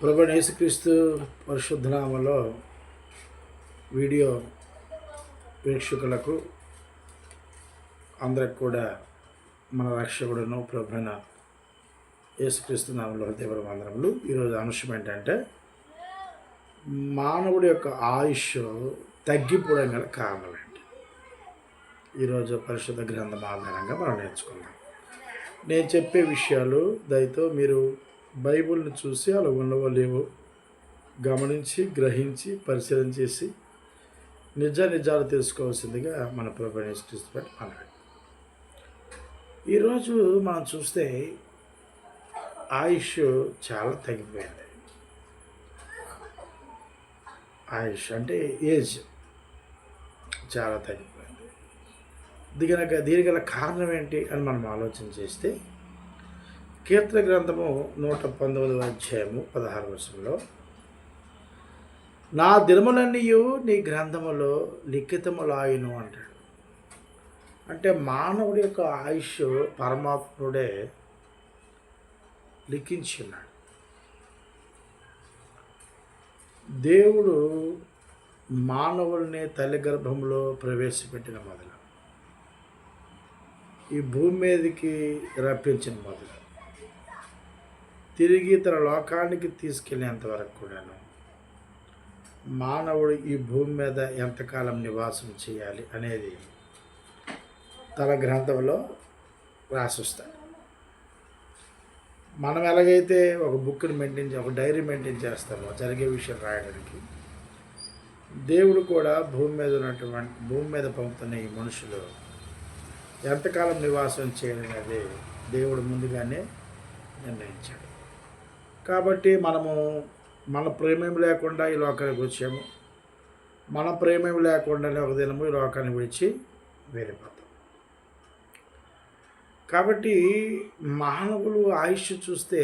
ప్రభు యేసుక్రీస్తు పరిశుద్ధనామలో వీడియో వీక్షకులకు అందరికి కూడా మన రక్షకుడును ప్రభున యేసుక్రీస్తు నామంలో హృదయపర వందనములు ఈరోజు అంశం ఏంటంటే మానవుడి యొక్క ఆయుష్ తగ్గిపోవడం గల కారణం ఏంటి? ఈరోజు పరిశుద్ధ గ్రంథం ఆధారంగా మనం నేర్చుకుందాం. నేను చెప్పే విషయాలు దయతో మీరు బైబిల్ని చూసి అలా ఉన్నవో లేవో గమనించి గ్రహించి పరిశీలన చేసి నిజ నిజాలు తెలుసుకోవాల్సిందిగా మన ప్రభు క్రీస్తు ఈరోజు మనం చూస్తే ఆయుష్ చాలా తగ్గిపోయింది. ఆయుష్ అంటే ఏజ్ చాలా తగ్గిపోయింది. దీనికి దీనికి గల కారణం ఏంటి అని మనం ఆలోచన చేస్తే కీర్తన గ్రంథము నూట పంతొమ్మిదవ అధ్యాయము పదహారు వర్షంలో నా దినములన్నీయు నీ గ్రంథములో లిఖితములాయును అంటాడు. అంటే మానవుడి యొక్క ఆయుష్ పరమాత్ముడే లిఖించున్నాడు దేవుడు మానవుల్ని తల్లి గర్భంలో ప్రవేశపెట్టిన మొదలు. ఈ భూమి మీదకి రప్పించిన మొదలు. తిరిగి తన లోకానికి తీసుకెళ్ళేంత వరకు కూడాను మానవుడు ఈ భూమి మీద ఎంతకాలం నివాసం చేయాలి అనేది తన గ్రంథంలో రాసిస్తాడు. మనం ఎలాగైతే ఒక బుక్ని మెయింటైన్ ఒక డైరీ మెయింటైన్ చేస్తామో జరిగే విషయం రాయడానికి దేవుడు కూడా భూమి మీద ఉన్నటువంటి భూమి మీద పంపుతున్న ఈ మనుషులు ఎంతకాలం నివాసం చేయాలనేది దేవుడు ముందుగానే నిర్ణయించాడు. కాబట్టి మనము మన ప్రేమేం లేకుండా ఈ లోకానికి వచ్చాము. మన ప్రేమేం లేకుండానే ఒక దినము ఈ లోకాన్ని విడిచి వెళ్ళిపోతాం. కాబట్టి మానవులు ఆయుష్ చూస్తే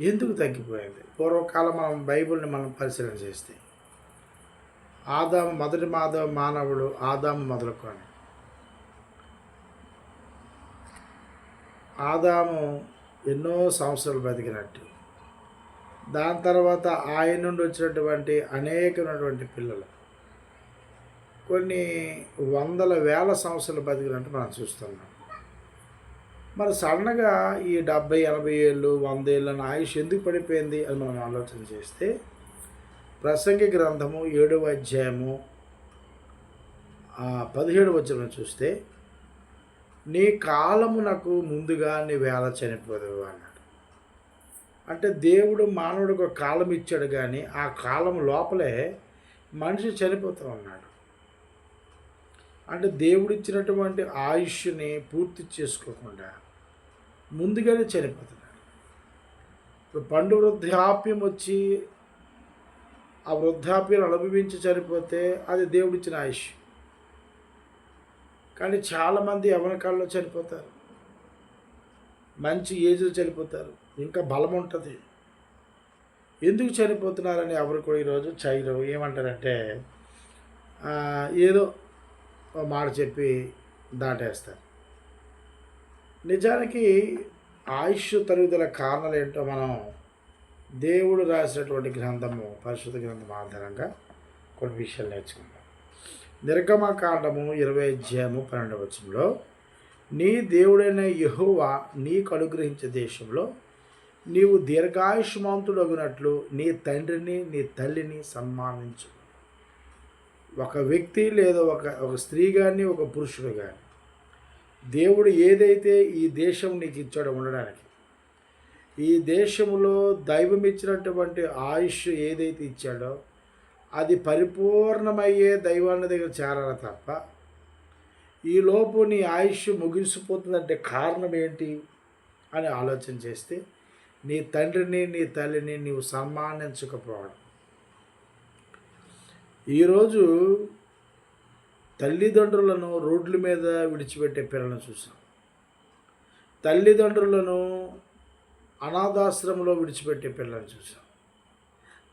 ఎందుకు తగ్గిపోయింది? పూర్వకాలం మనం బైబిల్ని మనం పరిశీలన చేస్తే ఆదాము మొదటి మాధవ మానవుడు ఆదాము మొదలుకొని ఆదాము ఎన్నో సంవత్సరాలు బతికినట్టు. దాని తర్వాత ఆయన నుండి వచ్చినటువంటి అనేకమైనటువంటి పిల్లలు. కొన్ని వందల వేల సంవత్సరాలు బతికినట్టు మనం చూస్తున్నాం. మరి సడన్గా ఈ డెబ్బై ఎనభై ఏళ్ళు వంద ఏళ్ళ ఆయుష్ ఎందుకు పడిపోయింది అని మనం ఆలోచన చేస్తే ప్రసంగి గ్రంథము ఏడవ అధ్యాయము పదిహేడు వచ్చిన చూస్తే నీ కాలమునకు ముందుగా నీ వేళ చనిపోదు అన్నాడు. అంటే దేవుడు మానవుడికి ఒక కాలం ఇచ్చాడు కానీ ఆ కాలం లోపలే మనిషి చనిపోతూ ఉన్నాడు అంటే దేవుడు ఇచ్చినటువంటి ఆయుష్ని పూర్తి చేసుకోకుండా ముందుగానే చనిపోతున్నాడు. ఇప్పుడు పండు వృద్ధాప్యం వచ్చి ఆ వృద్ధాప్యం అనుభవించి చనిపోతే అది దేవుడిచ్చిన ఆయుష్. కానీ చాలామంది యవన చనిపోతారు. మంచి ఏజ్లో చనిపోతారు. ఇంకా బలం ఉంటుంది. ఎందుకు చనిపోతున్నారని ఎవరు కూడా ఈరోజు చైరు ఏమంటారంటే ఏదో మాట చెప్పి దాటేస్తారు. నిజానికి ఆయుష్ తరుగుదల కారణాలు ఏంటో మనం దేవుడు రాసినటువంటి గ్రంథము పరిశుద్ధ గ్రంథం ఆధారంగా కొన్ని విషయాలు నేర్చుకుందాం. నిర్గమకాండము ఇరవై అధ్యాయము పన్నెండవ వచనంలో నీ దేవుడైన యహోవా నీకు అనుగ్రహించే దేశంలో నీవు దీర్ఘాయుష్మంతుడగినట్లు నీ తండ్రిని నీ తల్లిని సన్మానించు. ఒక వ్యక్తి లేదా ఒక ఒక స్త్రీ కానీ ఒక పురుషుడు కానీ దేవుడు ఏదైతే ఈ దేశం నీకు ఇచ్చాడో ఉండడానికి ఈ దేశంలో దైవం ఇచ్చినటువంటి ఆయుష్ ఏదైతే ఇచ్చాడో అది పరిపూర్ణమయ్యే దైవాన్ని దగ్గర చేరాలి తప్ప ఈలోపు నీ ఆయుష్ ముగిసిపోతుందంటే కారణం ఏంటి అని ఆలోచన చేస్తే నీ తండ్రిని నీ తల్లిని నీవు సన్మానించకపోవడం. ఈరోజు తల్లిదండ్రులను రోడ్ల మీద విడిచిపెట్టే పిల్లలను చూసాం. తల్లిదండ్రులను అనాథాశ్రమంలో విడిచిపెట్టే పిల్లలను చూసాం.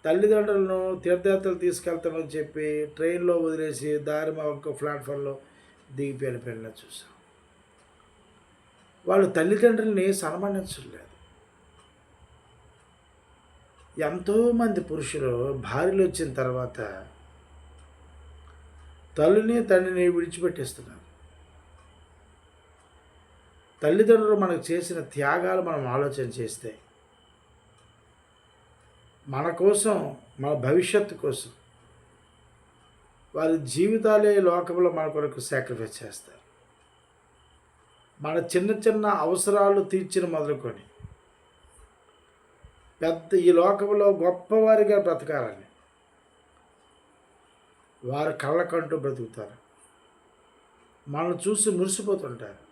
తల్లిదండ్రులను తీర్థయాత్రలు తీసుకెళ్తామని చెప్పి ట్రైన్లో వదిలేసి దారి మా ఒక్క ప్లాట్ఫామ్లో దిగిపోయిన పిల్లలు చూసాం. వాళ్ళు తల్లిదండ్రుల్ని సన్మానించలేదు. ఎంతోమంది పురుషులు భార్యలు వచ్చిన తర్వాత తల్లిని తండ్రిని విడిచిపెట్టేస్తున్నారు. తల్లిదండ్రులు మనకు చేసిన త్యాగాలు మనం ఆలోచన చేస్తే మన కోసం మన భవిష్యత్తు కోసం వారి జీవితాలే లోకంలో మన కొరకు సాక్రిఫైస్ చేస్తారు. మన చిన్న చిన్న అవసరాలు తీర్చిన మొదలుకొని పెద్ద ఈ లోకంలో గొప్పవారిగా బ్రతకాలని వారి కళ్ళకంటూ బ్రతుకుతారు. మనల్ని చూసి మురిసిపోతుంటారు.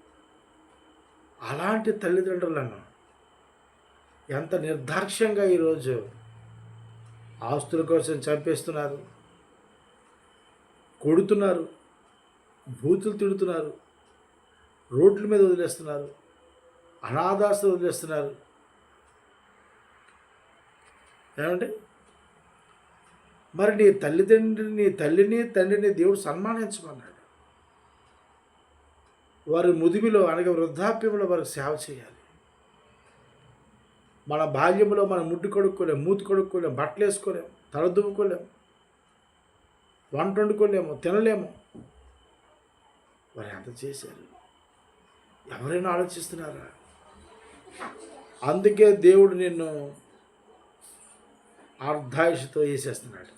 అలాంటి తల్లిదండ్రులను ఎంత నిర్దాక్ష్యంగా ఈరోజు ఆస్తుల కోసం చంపేస్తున్నారు. కొడుతున్నారు. బూతులు తిడుతున్నారు. రోడ్ల మీద వదిలేస్తున్నారు. అనాథాస్తులు వదిలేస్తున్నారు. ఏమంటే మరి నీ తల్లిదండ్రిని నీ తల్లిని తండ్రిని దేవుడు సన్మానించమన్నాడు. వారి ముదిమిలో అనగా వృద్ధాప్యంలో వారికి సేవ చేయాలి. మన బాల్యంలో మనం ముడ్డు కొడుక్కోలేం మూతి కొడుక్కోలేం బట్టలు వేసుకోలేం తల దువ్వుకోలేము వంట వండుకోలేము తినలేము. వారు ఎంత చేశారు? ఎవరైనా ఆలోచిస్తున్నారా? అందుకే దేవుడు నిన్ను అర్ధాయుషతో వేసేస్తున్నాడు.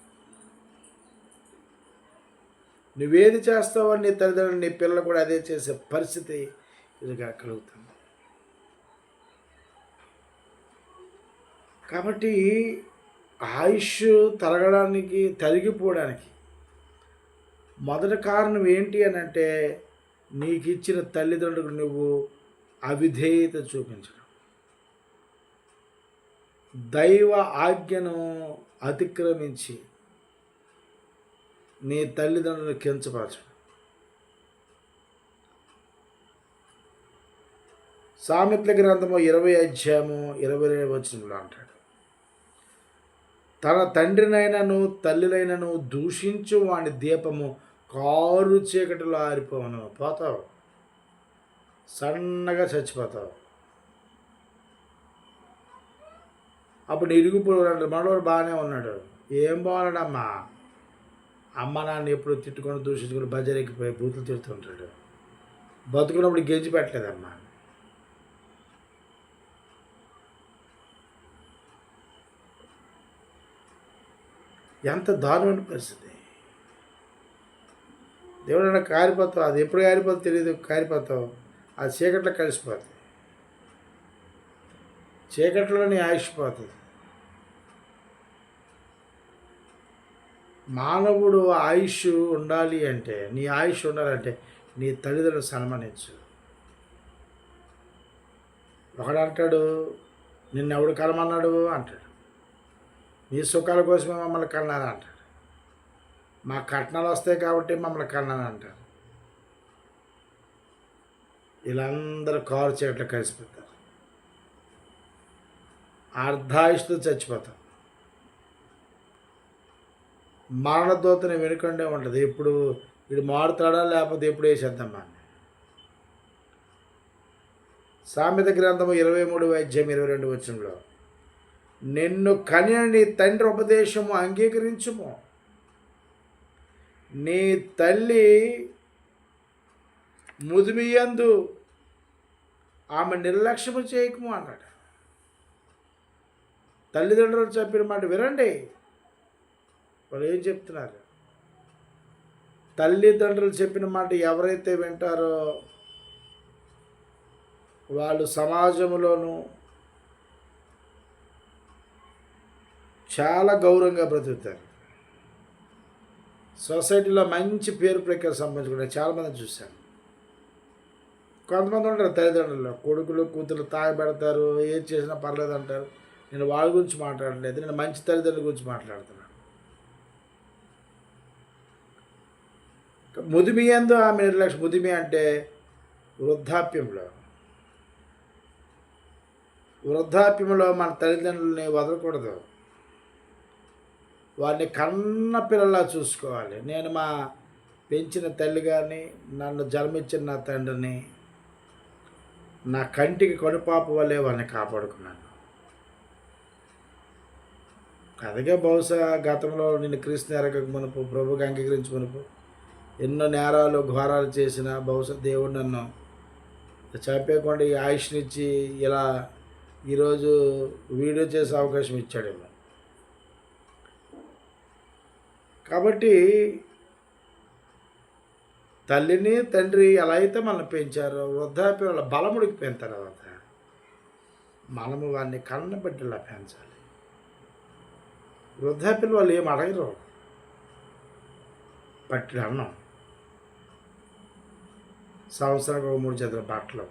నువ్వేది చేస్తావో నీ తల్లిదండ్రులు నీ పిల్లలు కూడా అదే చేసే పరిస్థితి ఇదిగా కలుగుతుంది. కాబట్టి ఆయుష్ తరగడానికి తరిగిపోవడానికి మొదటి కారణం ఏంటి అని అంటే నీకు ఇచ్చిన తల్లిదండ్రులకు నువ్వు అవిధేయత చూపించడం. దైవ ఆజ్ఞను అతిక్రమించి నీ తల్లిదండ్రులను కించపరచడం. సామెత్ల గ్రంథము ఇరవై అధ్యాయము ఇరవై రెండు వచ్చినప్పుడు అంటాడు. తన తండ్రినైనను తల్లినైనను దూషించు వాని దీపము కారు చీకటిలో ఆరిపోవను పోతావు. సన్నగా చచ్చిపోతావు. అప్పుడు ఇరుగుపుడు మనవాడు బాగానే ఉన్నాడు. ఏం బాగున్నాడమ్మా? అమ్మ నాన్న ఎప్పుడు తిట్టుకొని దూషించుకొని బజారెక్కిపోయి బూతులు తిడుతుంటాడు. బతుకున్నప్పుడు గెంజి పెట్టలేదమ్మా. ఎంత దారుణమైన పరిస్థితి. దేవుడైనా కారిపోతావు అది ఎప్పుడు కారిపోతుందో తెలియదు కారిపోతావు అది చీకట్లో కలిసిపోతుంది. చీకట్లోనే ఆయుష్ పోతుంది. మానవుడు ఆయుష్ ఉండాలి అంటే నీ ఆయుష్ ఉండాలంటే నీ తల్లిదండ్రులు సన్మానించు. ఒకడు అంటాడు నిన్నెవడు కలమన్నాడు? అంటాడు. మీ సుఖాల కోసమే మమ్మల్ని కన్నాను అంటాడు. మా కట్నాలు వస్తాయి కాబట్టి మమ్మల్ని కన్నాను అంటారు వీళ్ళందరూ కారు చీకట్లో కలిసిపోతారు. అర్ధాయుష్తో చచ్చిపోతాం మరణదూతని వెనుకండే ఉంటుంది. ఎప్పుడు వీడు మారుతాడా లేకపోతే ఎప్పుడు వేసేద్దామా సామెత గ్రంథము ఇరవై మూడు వైద్యం ఇరవై రెండు వచ్చంలో నిన్ను కనిన నీ తండ్రి ఉపదేశము అంగీకరించుము. నీ తల్లి ముదిమియందు ఆమె నిర్లక్ష్యము చేయకము అన్నాడు. తల్లిదండ్రులు చెప్పిన మాట వినండి. వాళ్ళు ఏం చెప్తున్నారు? తల్లిదండ్రులు చెప్పిన మాట ఎవరైతే వింటారో వాళ్ళు సమాజంలోనూ చాలా గౌరవంగా బ్రతుకుతారు. సొసైటీలో మంచి పేరు ప్రఖ్యాతి సంబంధించుకుంటే చాలామంది చూశాను కొంతమంది ఉంటారు తల్లిదండ్రులు కొడుకులు కూతురు తాగబెడతారు ఏం చేసినా పర్లేదు అంటారు. నేను వాళ్ళ గురించి మాట్లాడలేదు నేను మంచి తల్లిదండ్రుల గురించి మాట్లాడుతున్నాను. ముదిమి ఎందు ఆమె నిర్లక్ష్యం ముదిమి అంటే వృద్ధాప్యంలో. వృద్ధాప్యంలో మన తల్లిదండ్రులని వదలకూడదు. వారిని కన్న పిల్లలా చూసుకోవాలి. నేను మా పెంచిన తల్లి కానీ నన్ను జన్మించిన నా తండ్రిని నా కంటికి కడుపాపు వల్లే వారిని కాపాడుకున్నాను. అందుకే బహుశా గతంలో నిన్ను క్రీస్తు ఎరగక మునుపు ప్రభుకి అంగీకరించి మునుపు ఎన్నో నేరాలు ఘోరాలు చేసిన బహుశా దేవుడు నన్ను చంపేయకుండా ఈ ఆయుష్నిచ్చి ఇలా ఈరోజు వీడియో చేసే అవకాశం ఇచ్చాడేమో. కాబట్టి తల్లిని తండ్రి ఎలా అయితే మనల్ని పెంచారో వృద్ధాప్య వాళ్ళ బలముడికి పెంచిన తర్వాత మనము వాడిని కన్నబిడ్డలా పెంచాలి. వృద్ధాప్యులు వాళ్ళు ఏం అడగరు. పట్టిన అన్నం. సంవత్సరానికి ఒక మూడు చేతుల బట్టలు.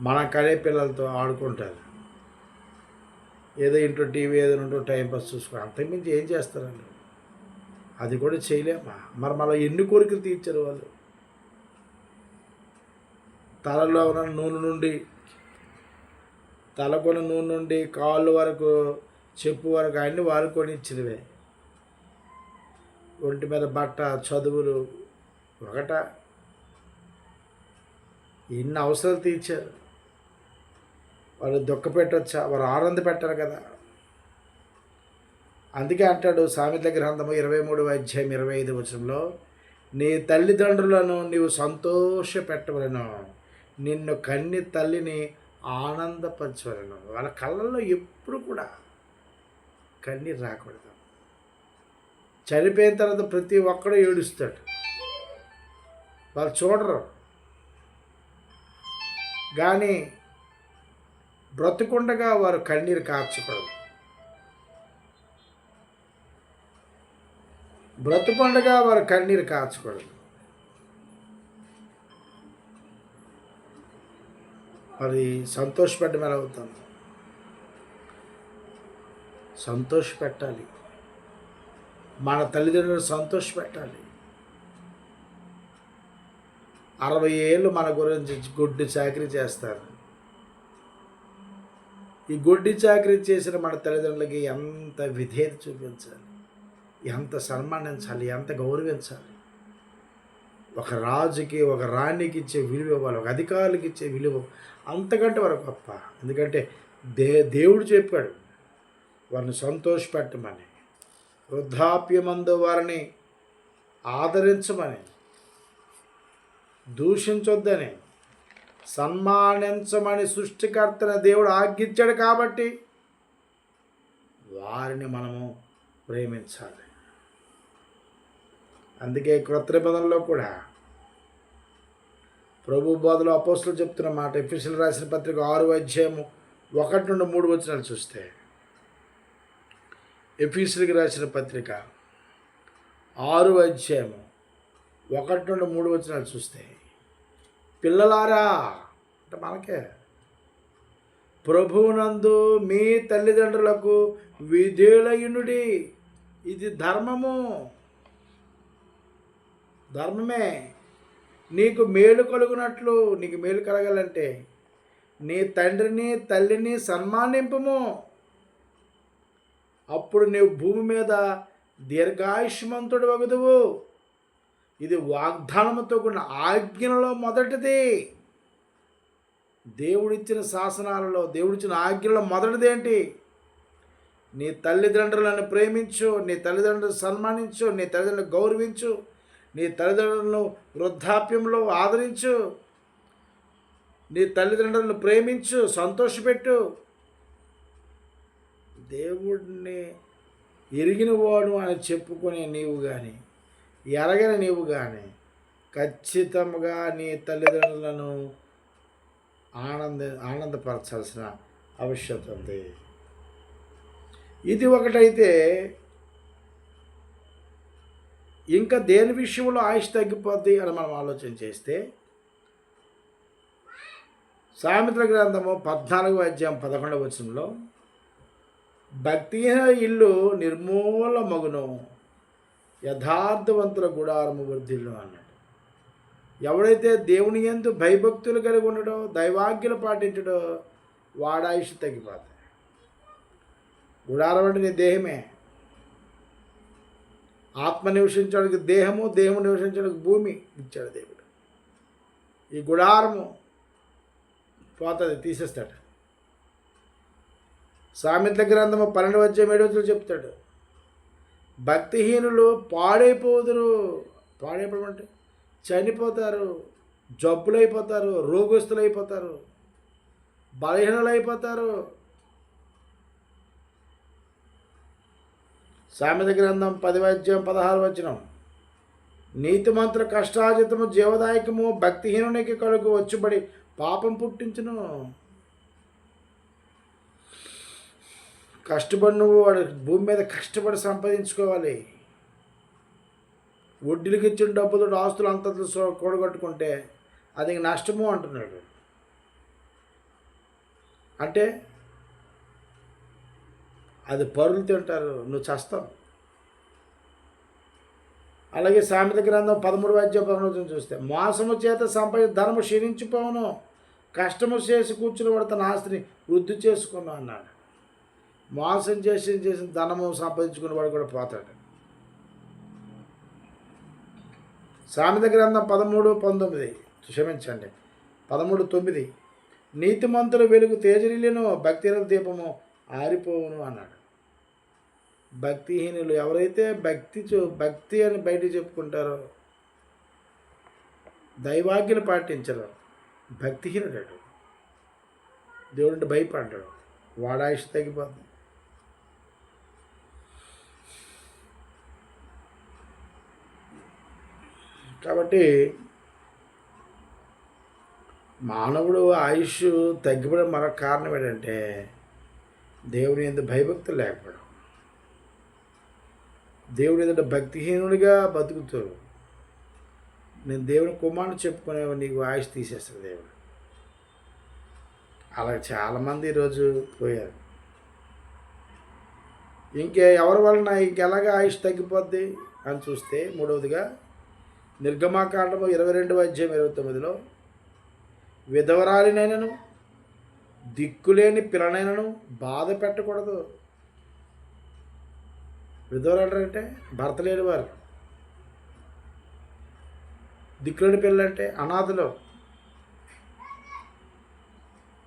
మన కడే పిల్లలతో ఆడుకుంటారు. ఏదో ఇంట్లో టీవీ ఏదైనా ఉంటూ టైంపాస్ చూసుకో. అంతకుమించి ఏం చేస్తారు అది కూడా చేయలేమా? మరి మళ్ళీ ఎన్ని కోరికలు తీర్చారు వాళ్ళు? తలలో ఉన్న నూనె నుండి తలకున్న నూనె నుండి కాళ్ళు వరకు చెప్పు వరకు అన్నీ వాడుకొని ఇచ్చినవే ఒంటి మీద బట్ట చదువులు ఒకట. ఎన్ని అవసరాలు తీర్చారు. వాళ్ళు దుఃఖ పెట్టొచ్చా? వారు ఆనంద పెట్టరు కదా. అందుకే అంటాడు సామెత గ్రంథము ఇరవై మూడు అధ్యాయం ఇరవై ఐదు వచనంలో నీ తల్లిదండ్రులను నీవు సంతోష పెట్టవలను నిన్ను కన్ని తల్లిని ఆనందపరచవలను. వాళ్ళ కళ్ళల్లో ఎప్పుడు కూడా కన్నీరు రాకూడదు. చనిపోయిన తర్వాత ప్రతి ఒక్కడు ఏడుస్తాడు. వాళ్ళు చూడరు. కానీ బ్రతుకుండగా వారు కన్నీరు కాచకూడదు బ్రతుకుండగా వారు కన్నీరు కాచకూడదు మరి సంతోషపెట్టడం ఎలా అవుతుంది సంతోషపెట్టాలి. మన తల్లిదండ్రులు సంతోషపెట్టాలి. అరవై ఏళ్ళు మన గురించి గుడ్డు చాకరీ చేస్తారు. ఈ గుడ్డి చాకరీ చేసిన మన తల్లిదండ్రులకి ఎంత విధేయత చూపించాలి? ఎంత సన్మానించాలి? ఎంత గౌరవించాలి? ఒక రాజుకి ఒక రాణికి ఇచ్చే విలువ ఇవ్వాలి. ఒక అధికారులకి ఇచ్చే విలువ అంతకంటే వరకు గొప్ప ఎందుకంటే దే దేవుడు చెప్పాడు వారిని సంతోషపెట్టమని వృద్ధాప్యమందు వారిని ఆదరించమని దూషించొద్దని సన్మానించమని సృష్టికర్తన దేవుడు ఆజ్ఞించాడు కాబట్టి వారిని మనము ప్రేమించాలి. అందుకే క్రొత్త నిబంధనలో కూడా ప్రభు బోధలో అపోస్తులు చెప్తున్న మాట ఎఫీషియల్ రాసిన పత్రిక ఆరు అధ్యాయము ఒకటి నుండి మూడు వచనాలు చూస్తే ఎఫీసులకి రాసిన పత్రిక ఆరు అధ్యాయము ఒకటి నుండి మూడు వచనాలు చూస్తే పిల్లలారా అంటే మనకే. ప్రభువునందు మీ తల్లిదండ్రులకు విధేయులయునుడి. ఇది ధర్మము. ధర్మమే. నీకు మేలు కలుగునట్లు నీకు మేలు కలగాలంటే నీ తండ్రిని తల్లిని సన్మానింపము. అప్పుడు నీవు భూమి మీద దీర్ఘాయుష్మంతుడు వగదువు ఇది వాగ్దానముతో కూడిన ఆజ్ఞలలో మొదటిది. దేవుడిచ్చిన శాసనాలలో దేవుడిచ్చిన ఆజ్ఞలో మొదటిది ఏంటి? నీ తల్లిదండ్రులను ప్రేమించు నీ తల్లిదండ్రులను సన్మానించు నీ తల్లిదండ్రులను గౌరవించు నీ తల్లిదండ్రులను వృద్ధాప్యంలో ఆదరించు నీ తల్లిదండ్రులను ప్రేమించు సంతోషపెట్టు. దేవుడిని ఎరిగిన వాడు అని చెప్పుకునే నీవు కానీ ఎరగని నీవు కానీ ఖచ్చితంగా నీ తల్లిదండ్రులను ఆనంద ఆనందపరచాల్సిన ఆవశ్యకత ఉంది. ఇది ఒకటైతే ఇంకా దేని విషయంలో ఆయుష్ తగ్గిపోద్ది అని మనం ఆలోచన చేస్తే సామిత్ర గ్రంథము పద్నాలుగు అధ్యాయం పదకొండవ వచనంలో భక్తిహీన ఇల్లు నిర్మూల మగును యథార్థవంతుల గుడారము వృద్ధిల్లు అన్నాడు ఎవడైతే దేవుని ఎందు భయభక్తులు కలిగి ఉండడో దైవాజ్ఞలు పాటించడో వాడాయుష్ తగ్గిపోతాయి గుడారం అంటే నీ దేహమే. ఆత్మ నివసించడానికి దేహము దేహము నివసించడానికి భూమి ఇచ్చాడు దేవుడు. ఈ గుడారము పోతుంది తీసేస్తాడు. సామెత గ్రంథము పన్నెండు వచ్చే ఏడు చెప్తాడు. భక్తిహీనులు పాడైపోదురు. పాడైపోవడం అంటే చనిపోతారు జబ్బులైపోతారు రోగస్తులైపోతారు బలహీనలైపోతారు. సామెత గ్రంథం పదివాద్యం పదహారు వచనం. నీతిమంతుల కష్టాజితము జీవదాయకము భక్తిహీనునికి కలుగు వచ్చుబడి పాపం పుట్టించును. కష్టపడి నువ్వు వాడు భూమి మీద కష్టపడి సంపాదించుకోవాలి. వడ్డీలకి ఇచ్చిన డబ్బులు ఆస్తులు అంతలు సో- కూడగట్టుకుంటే అది నష్టము అంటున్నాడు. అంటే అది పరులు తింటారు నువ్వు చస్తావు. అలాగే సామెత గ్రంథం పదమూడు వాద్య పదమూడు చూస్తే మోసము చేత సంపద ధనము క్షీణించిపోవును. కష్టము చేసి కూర్చుని వాడు తన ఆస్తిని వృద్ధి చేసుకున్నాను అన్నాడు. మోసం చేసి చేసిన ధనము సంపాదించుకున్న వాడు కూడా పోతాడు. సామెత గ్రంథం పదమూడు పంతొమ్మిది. క్షమించండి. పదమూడు తొమ్మిది. నీతిమంతుల వెలుగు తేజరిల్లును భక్తిహీన దీపము ఆరిపోవును అన్నాడు. భక్తిహీనులు ఎవరైతే భక్తి చూ- భక్తి అని బయట చెప్పుకుంటారో దైవాజ్ఞలు పాటించరు. భక్తిహీనుడు దేవుడు భయపడ్డాడు వాడాయుష్ తగ్గిపోతుంది కాబట్టి మానవుడు ఆయుష్ తగ్గిపోవడం మరొక కారణం ఏంటంటే దేవుని ఎందుకు భయభక్తులు లేకపోవడం. దేవుడి ఎదుట భక్తిహీనుడిగా బతుకుతారు నేను దేవుని కుమారుడు చెప్పుకునే నీకు ఆయుష్ తీసేస్తాడు దేవుడు. అలా చాలామంది ఈరోజు పోయారు. ఇంకే ఎవరి వలన ఇంకెలాగ ఆయుష్ తగ్గిపోద్ది అని చూస్తే మూడవదిగా నిర్గమాకాండము ఇరవై రెండు అధ్యాయం ఇరవై తొమ్మిదిలో విధవరాలినైనను దిక్కులేని పిల్లనైనను బాధ పెట్టకూడదు. విధవరాలు అంటే భర్త లేని వారు దిక్కులేని పిల్లలంటే అనాథలు.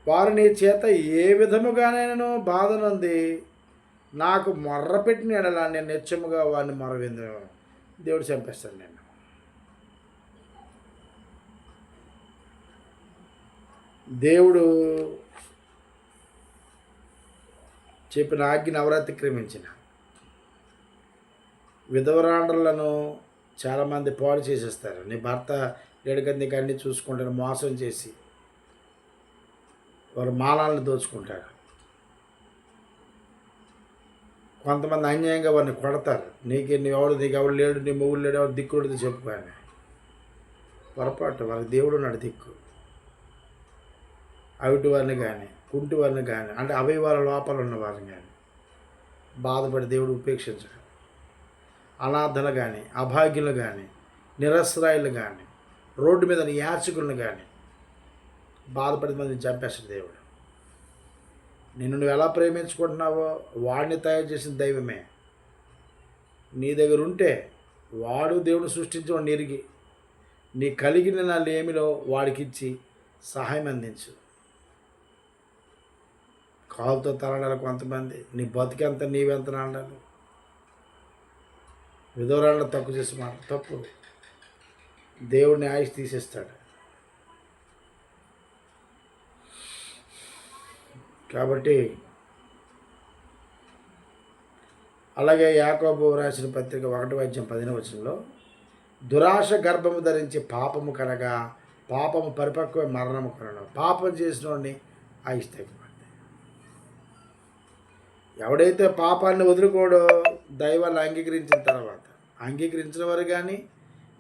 వారు నీ చేత ఏ విధముగానైనానో బాధనుంది నాకు మొర్ర పెట్టిన ఎడలా నేను నిత్యముగా వారిని మొరవిందు దేవుడు చంపేస్తాను నేను దేవుడు చెప్పిన ఆజ్ఞ నవరాత్రి క్రమించిన. విధవరాండ్రులను చాలామంది పాడు చేసేస్తారు. నీ భర్త ఎడగంది నీకు అన్నీ చూసుకుంటారు మోసం చేసి వారు మాలాలను దోచుకుంటారు కొంతమంది అన్యాయంగా వారిని కొడతారు. నీకు నీ ఎవడు నీకు ఎవడు లేడు నీ మొగుడు లేడు ఎవరు దిక్కుడు చెప్పుకోని పొరపాటు వాళ్ళకి దేవుడు నాడు దిక్కు. అవిటి వారిని కానీ కుంటి వారిని కానీ అంటే అవయవాల లోపల ఉన్న వారిని కానీ బాధపడి దేవుడు ఉపేక్షించడు. అనాథలు కానీ అభాగ్యులు కానీ నిరస్రాయులు కానీ రోడ్డు మీద యాచకులను కానీ బాధపడి మందిని చంపేస్తాడు దేవుడు. నిన్ను నువ్వు ఎలా ప్రేమించుకుంటున్నావో వాడిని తయారు చేసిన దైవమే. నీ దగ్గర ఉంటే వాడు దేవుడు సృష్టించడం నిరిగి నీ కలిగిన నా ఏమిలో వాడికిచ్చి సహాయం అందించు. కాలుతో తలడాలి కొంతమంది. నీ బతికెంత నీవెంత నాడాలి విధవరాలను తక్కువ చేసి మాట తప్పు. దేవుడిని ఆయుష్ తీసేస్తాడు. కాబట్టి అలాగే యాకోబు రాసిన పత్రిక ఒకటి వైద్యం పదిన వచనంలో దురాశ గర్భము ధరించి పాపము కనగా పాపము పరిపక్వ మరణము కనడం పాపం చేసిన వాడిని ఆయుష్ తగ్గిపోద్ది ఎవడైతే పాపాన్ని వదులుకోడో దైవాన్ని అంగీకరించిన తర్వాత అంగీకరించిన వారు కానీ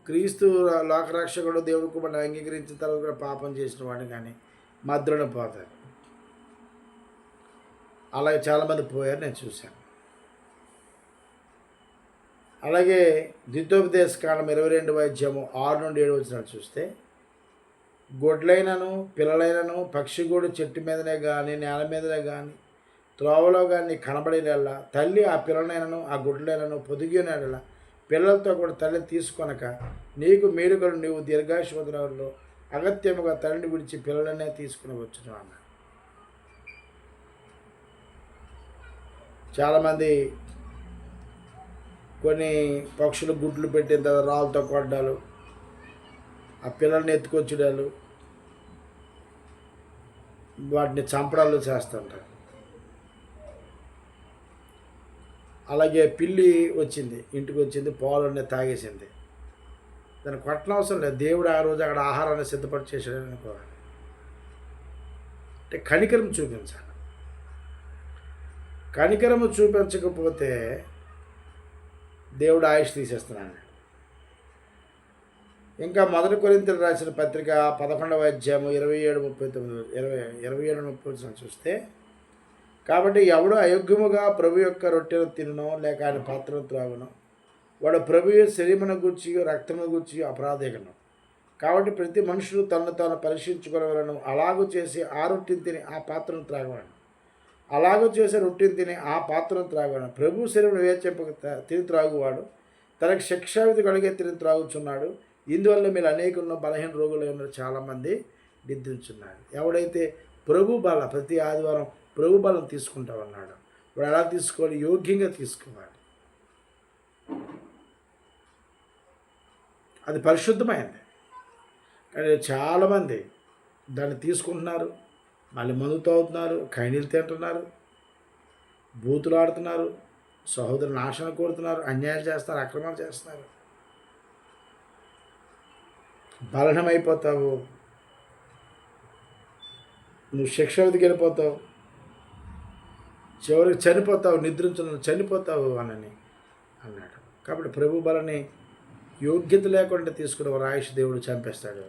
క్రీస్తు లోకరక్షకుడు దేవుడు కూడా అంగీకరించిన తర్వాత కూడా పాపం చేసిన వాడిని కానీ మధ్యలో పోతారు. అలాగే చాలామంది పోయారు నేను చూశాను. అలాగే ద్వితోపదేశ కాలం ఇరవై రెండు వైద్యము ఆరు నుండి ఏడు వచ్చిన చూస్తే గొడ్లైనను పిల్లలైనను పక్షిగూడు చెట్టు మీదనే కానీ నేల మీదనే కానీ త్రోవలో కానీ కనబడినలా తల్లి ఆ పిల్లనైనను ఆ గుడ్లైనను పొదిగినలా పిల్లలతో కూడా తల్లిని తీసుకొనక నీకు మేలుకలు నీవు దీర్ఘాశ్వతరాల్లో అగత్యముగా తల్లిని విడిచి పిల్లలనే తీసుకుని వచ్చును అన్న. చాలామంది కొన్ని పక్షులు గుడ్లు పెట్టిన తర్వాత రాళ్ళతో కొట్టాలు ఆ పిల్లల్ని ఎత్తుకొచ్చడాలు వాటిని చంపడాలు చేస్తుంటారు. అలాగే పిల్లి వచ్చింది ఇంటికి వచ్చింది పాలన్నీ తాగేసింది. దాన్ని కొట్టనవసరం లేదు. దేవుడు ఆ రోజు అక్కడ ఆహారాన్ని సిద్ధపడి చేశాడని అనుకోవాలి. అంటే కనికరం చూపించాలి. కనికరము చూపించకపోతే దేవుడు ఆయుష్ తీసేస్తున్నాను ఇంకా మొదటి కొరింతలు రాసిన పత్రిక పదకొండవ అధ్యాయము ఇరవై ఏడు ముప్పై తొమ్మిది ఇరవై ఇరవై ఏడు ముప్పై తొమ్మిది చూస్తే కాబట్టి ఎవడు అయోగ్యముగా ప్రభు యొక్క రొట్టెను తినను లేక ఆయన పాత్రను త్రాగను వాడు ప్రభు శరీరమును గూర్చి రక్తమును గూర్చి అపరాధిగను కాబట్టి ప్రతి మనుషుడు తనను తాను పరీక్షించుకోగలను అలాగూ చేసి ఆ రొట్టెని తిని ఆ పాత్రను త్రాగవాడు అలాగూ చేసే రొట్టెని తిని ఆ పాత్రను త్రాగవలను. ప్రభు శరీరం వేచెంపక తిని త్రాగువాడు తనకు శిక్షావిధి కలిగే తిని త్రాగుచున్నాడు. ఇందువల్ల మీరు అనేకున్న బలహీన రోగులు ఉన్న చాలామంది నిద్రించున్నారు ఎవడైతే ప్రభు బల ప్రతి ఆదివారం ప్రభు బలం తీసుకుంటామన్నాడు. ఇప్పుడు ఎలా తీసుకోవాలి యోగ్యంగా తీసుకోవాలి. అది పరిశుద్ధమైంది. కానీ చాలామంది దాన్ని తీసుకుంటున్నారు మళ్ళీ మందు తాగుతున్నారు కైనీలు తింటున్నారు బూతులు ఆడుతున్నారు సహోదరు నాశనం కోరుతున్నారు అన్యాయం చేస్తారు అక్రమాలు చేస్తున్నారు. బలనమైపోతావు నువ్వు శిక్ష వెళ్ళిపోతావు. చివరికి చనిపోతావు నిద్రించను చనిపోతావు అనని అన్నాడు. కాబట్టి ప్రభు బలని యోగ్యత లేకుండా తీసుకుని ఒక ఆయుష్ దేవుడు చంపేస్తాడు.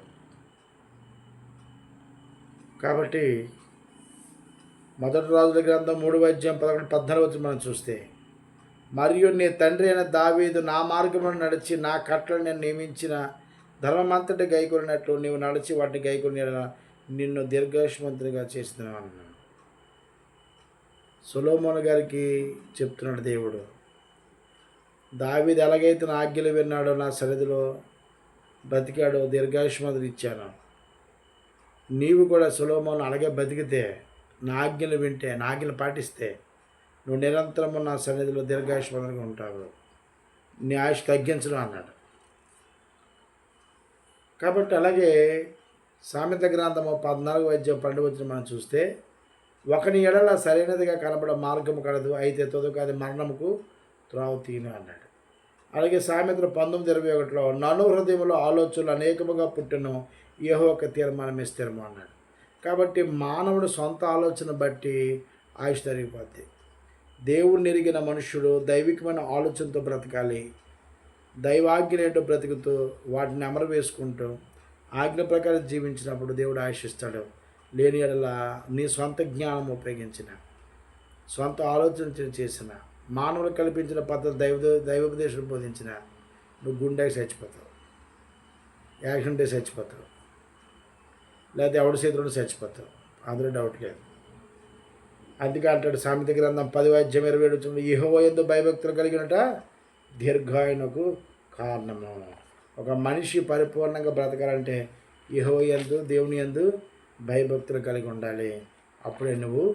కాబట్టి మొదటి రాజుల గ్రంథం మూడు వైద్యం పదకొండు పద్నాలుగు మనం చూస్తే మరియు నీ తండ్రి అయిన దావీదు నా మార్గమును నడిచి నా కట్టలు నేను నియమించిన ధర్మమంతటి గైకొనినట్లు నీవు నడిచి వాటిని గైకొని నిన్ను దీర్ఘాయుష్మంతునిగా చేస్తున్నావు అన్నాడు. సొలోమోన్ గారికి చెప్తున్నాడు దేవుడు దావిది ఎలాగైతే నా ఆజ్ఞలు విన్నాడో నా సరిధిలో బతికాడో దీర్ఘాయుష్మతులు ఇచ్చాను. నీవు కూడా సులోమోను అలాగే బతికితే నా ఆజ్ఞలు వింటే నా ఆజ్ఞలు పాటిస్తే నువ్వు నిరంతరము నా సన్నిధిలో దీర్ఘాయుష్మతులుగా ఉంటావు. నీ ఆయుష్ తగ్గించడం అన్నాడు. కాబట్టి అలాగే సామెత గ్రంథము పద్నాలుగు వైద్యం పండుగ వచ్చిన మనం చూస్తే ఒకని ఎడల సరైనదిగా కనబడే మార్గము కలదు అయితే తొదక అది మరణముకు త్రావు తీను అన్నాడు. అలాగే సామెతలు పంతొమ్మిది ఇరవై ఒకటిలో నను హృదయంలో ఆలోచనలు అనేకముగా పుట్టెను ఏహో ఒక తీర్మానం స్థిరము అన్నాడు. కాబట్టి మానవుడు సొంత ఆలోచన బట్టి ఆయుష్ తరిగిపోద్ది దేవుడిని ఎరిగిన మనుషుడు దైవికమైన ఆలోచనతో బ్రతకాలి దైవాగ్నేటో బ్రతుకుతూ వాటిని అమరవేసుకుంటూ ఆజ్ఞ ప్రకారం జీవించినప్పుడు దేవుడు ఆశిస్తాడు. లేని ఎడల నీ సొంత జ్ఞానం ఉపయోగించిన సొంత ఆలోచన చేసిన మానవులు కల్పించిన పద్ధతి దైవ దైవోపదేశం బోధించిన నువ్వు గుండెకి చచ్చిపోతావు. యాక్సిడెంట్ అయి చచ్చిపోతావు. లేకపోతే ఎవడి చేతిలో చచ్చిపోతావు. అందులో డౌట్ లేదు. అందుకే అంటాడు సామెత గ్రంథం పది వాద్యం ఇరవై ఏడు ఇహో ఎందు భయభక్తులు కలిగినట దీర్ఘాయునకు కారణము. ఒక మనిషి పరిపూర్ణంగా బ్రతకాలంటే ఇహో ఎందు దేవుని ఎందు భయభక్తులు కలిగి ఉండాలి. అప్పుడే నువ్వు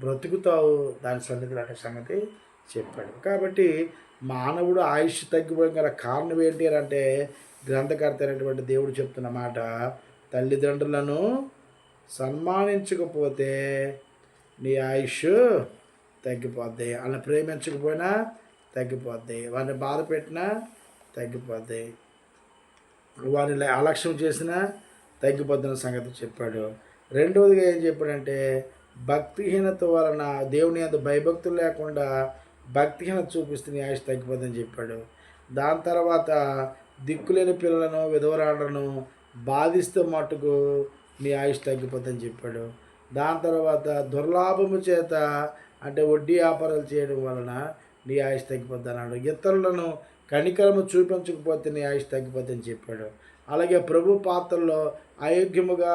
బ్రతుకుతావు. దాని సన్నిధిలో అనే సంగతి చెప్పాడు. కాబట్టి మానవుడు ఆయుష్ తగ్గిపోవడం గల కారణం ఏంటి అని అంటే గ్రంథకర్త అయినటువంటి దేవుడు చెప్తున్న మాట తల్లిదండ్రులను సన్మానించకపోతే నీ ఆయుష్ తగ్గిపోద్ది. వాళ్ళని ప్రేమించకపోయినా తగ్గిపోద్ది. వారిని బాధ పెట్టినా తగ్గిపోద్ది. వారిని అలక్ష్యం చేసినా తగ్గిపోతున్న సంగతి చెప్పాడు. రెండవదిగా ఏం చెప్పాడంటే భక్తిహీనత వలన దేవుని అంత భయభక్తులు లేకుండా భక్తిహీనత చూపిస్తుంది నీ ఆయుష్ తగ్గిపోతుందని చెప్పాడు. దాని తర్వాత దిక్కులేని పిల్లలను విధవరాళ్ళను బాధిస్తే మట్టుకు నీ ఆయుష్ తగ్గిపోతుందని చెప్పాడు. దాని తర్వాత దుర్లాభము చేత అంటే వడ్డీ వ్యాపారాలు చేయడం వలన నీ ఆయుష్ తగ్గిపోద్ది అన్నాడు ఇతరులను కనికరము చూపించకపోతే నీ ఆయుష్ తగ్గిపోతుందని చెప్పాడు. అలాగే ప్రభు పాత్రలో అయోగ్యముగా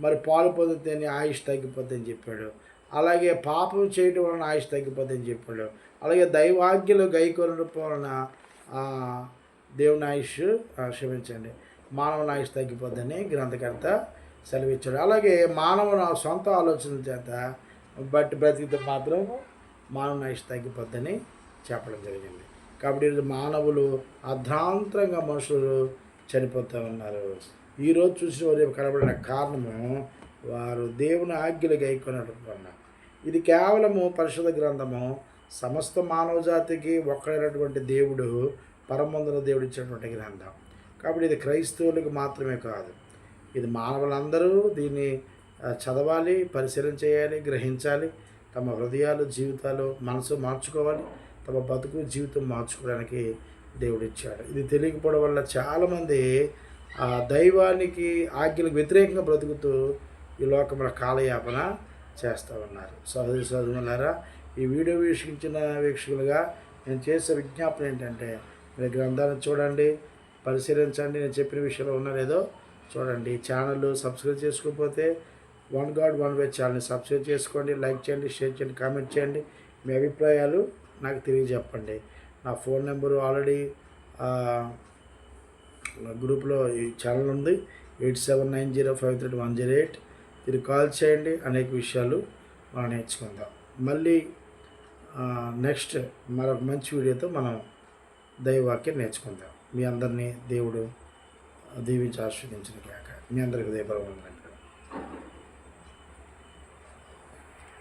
మరి పాలు పొందితే నీ ఆయుష్ తగ్గిపోతుందని చెప్పాడు. అలాగే పాపం చేయడం వలన ఆయుష్ తగ్గిపోతుందని చెప్పాడు. అలాగే దైవాజ్ఞలు గైకొనడం వలన దేవుని ఆయుష్ క్షమించండి మానవుని ఆయుష్ తగ్గిపోద్దని గ్రంథకర్త సెలవిచ్చాడు. అలాగే మానవుని సొంత ఆలోచనల చేత బట్టి బ్రతికితే మాత్రం మానవ ఆయుష్ తగ్గిపోద్దని చెప్పడం జరిగింది. కాబట్టి ఈరోజు మానవులు అర్ధాంతరంగా మనుషులు చనిపోతూ ఉన్నారు. ఈరోజు చూసిన వారు కనబడిన కారణము వారు దేవుని ఆజ్ఞలు గైకొనడం ఇది కేవలము పరిశుద్ధ గ్రంథము. సమస్త మానవజాతికి ఒక్కడైనటువంటి దేవుడు పరమందుల దేవుడు ఇచ్చినటువంటి గ్రంథం. కాబట్టి ఇది క్రైస్తవులకు మాత్రమే కాదు. ఇది మానవులందరూ దీన్ని చదవాలి పరిశీలన చేయాలి గ్రహించాలి. తమ హృదయాలు జీవితాలు మనసు మార్చుకోవాలి. తమ బతుకు జీవితం మార్చుకోవడానికి దేవుడు ఇచ్చాడు ఇది తెలియకపోవడం వల్ల చాలామంది ఆ దైవానికి ఆజ్ఞలకు వ్యతిరేకంగా బ్రతుకుతూ ఈ లోకంలో కాలయాపన చేస్తూ ఉన్నారు. సహోదరి సహోదరులారా ఈ వీడియో వీక్షించిన వీక్షకులుగా నేను చేసే విజ్ఞాపన ఏంటంటే మీరు గ్రంథాలను చూడండి పరిశీలించండి నేను చెప్పిన విషయంలో ఉన్నా లేదో చూడండి. ఛానల్ సబ్స్క్రైబ్ చేసుకోకపోతే వన్ గాడ్ వన్ వే ఛానల్ని సబ్స్క్రైబ్ చేసుకోండి లైక్ చేయండి షేర్ చేయండి కామెంట్ చేయండి. మీ అభిప్రాయాలు నాకు తెలియజెప్పండి. నా ఫోన్ నెంబరు ఆల్రెడీ గ్రూప్లో ఈ ఛానల్ ఉంది. Eight seven nine zero five three one zero eight. మీరు కాల్ చేయండి అనేక విషయాలు మనం నేర్చుకుందాం. మళ్ళీ నెక్స్ట్ మరొక మంచి వీడియోతో మనం దైవవాక్యం నేర్చుకుందాం. మీ అందరినీ దేవుడు దీవించి ఆస్వాదించిన కాక మీ అందరికి దయపరవండి